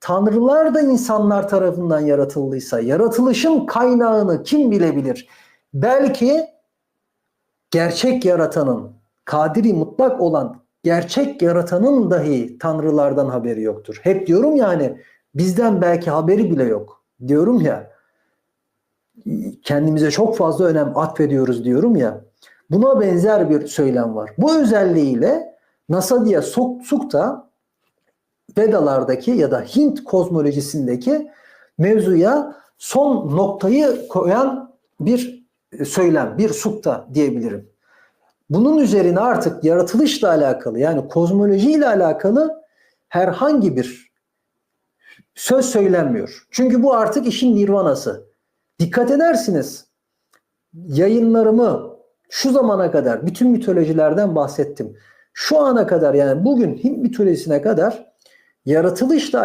Tanrılar da insanlar tarafından yaratıldıysa yaratılışın kaynağını kim bilebilir? Belki gerçek yaratanın, kadiri mutlak olan gerçek yaratanın dahi tanrılardan haberi yoktur. Hep diyorum yani bizden belki haberi bile yok. Diyorum ya kendimize çok fazla önem atfediyoruz diyorum ya. Buna benzer bir söylem var. Bu özelliğiyle Nasadia Sukta Vedalardaki ya da Hint kozmolojisindeki mevzuya son noktayı koyan bir söylem, bir sukta diyebilirim. Bunun üzerine artık yaratılışla alakalı yani kozmolojiyle alakalı herhangi bir söz söylenmiyor. Çünkü bu artık işin nirvanası. Dikkat edersiniz yayınlarımı şu zamana kadar bütün mitolojilerden bahsettim. Şu ana kadar yani bugün Hint mitolojisine kadar yaratılışla